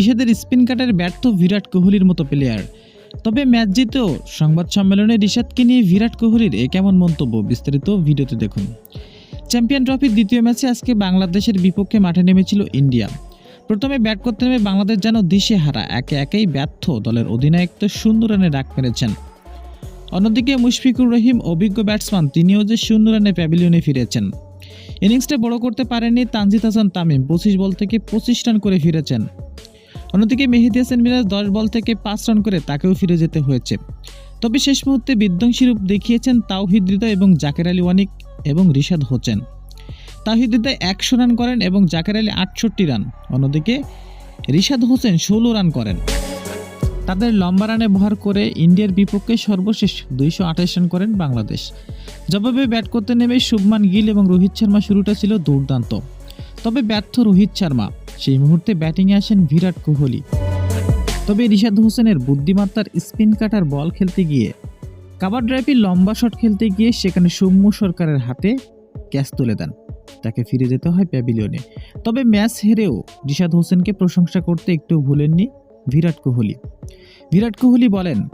ঋষাদের spin কাটার ব্যর্থ বিরাট কোহলির মতো প্লেয়ার তবে ম্যাচ জিতেও সংবাদ সম্মেলনে ঋষাদকে নিয়ে বিরাট কোহলির এ কেমন মন্তব্য, বিস্তারিত ভিডিওতে দেখুন। চ্যাম্পিয়ন ট্রফির দ্বিতীয় ম্যাচে আজকে বাংলাদেশের বিপক্ষে মাঠে নেমেছিল ইন্ডিয়া। প্রথমে ব্যাট করতে নেমে বাংলাদেশ যেন দিশে হারা, একে একেই ব্যর্থ দলের অধিনায়ক তো শূন্য রানে ডাক মেরেছেন অন্যদিকে মুশফিকুর রহিম অভিজ্ঞ ব্যাটসম্যান তিনিও যে শূন্য রানে প্যাভিলিয়নে ফিরেছেন। ইনিংসটা বড় করতে পারেননি তানজিদ হাসান তামিম, পঁচিশ বল থেকে পঁচিশ রান করে ফিরেছেন। অন্যদিকে মেহেদি হাসান মিরাজ দশ বল থেকে পাঁচ রান করে তাকেও ফিরে যেতে হয়েছে। তবে শেষ মুহূর্তে বিধ্বংসী রূপ দেখিয়েছেন তাওহিদ হৃদয় এবং জাকের আলী ওয়ানিক এবং রিশাদ হোসেন। তাওহিদ হৃদয় একশো রান করেন এবং জাকের আলী আটষট্টি রান। অন্যদিকে রিশাদ হোসেন ষোলো রান করেন। তাদের লম্বা রানে ভর করে ইন্ডিয়ার বিপক্ষে সর্বশেষ দুইশো আঠাশ রান করেন বাংলাদেশ। জবাবে ব্যাট করতে নেমে শুভমান গিল এবং রোহিত শর্মা শুরুটা ছিল দুর্দান্ত। তবে ব্যর্থ রোহিত শর্মা, সেই মুহূর্তে ব্যাটিংয়ে আসেন বিরাট কোহলি। তবে রিশাদ হোসেনের বুদ্ধিমত্তার স্পিন কাটার বল খেলতে গিয়ে কাবার ড্রাইভে লম্বা শট খেলতে গিয়ে সেখানে সৌম্য সরকারের হাতে ক্যাচ তুলে দেন। তাকে ফিরে যেতে হয় প্যাভিলিয়নে। তবে ম্যাচ হেরেও রিশাদ হোসেনকে প্রশংসা করতে একটু ভুলেননি বিরাট কোহলি। বিরাট কোহলি বলেন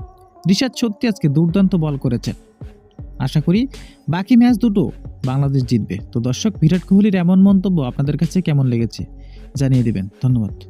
ঋষাদ সত্যি আজকে দুর্দান্ত বল করেছেন। আশা করি বাকি ম্যাচ দুটো বাংলাদেশ জিতবে। তো দর্শক, বিরাট কোহলির এমন মন্তব্য আপনাদের কাছে কেমন লেগেছে জানিয়ে দেবেন। ধন্যবাদ।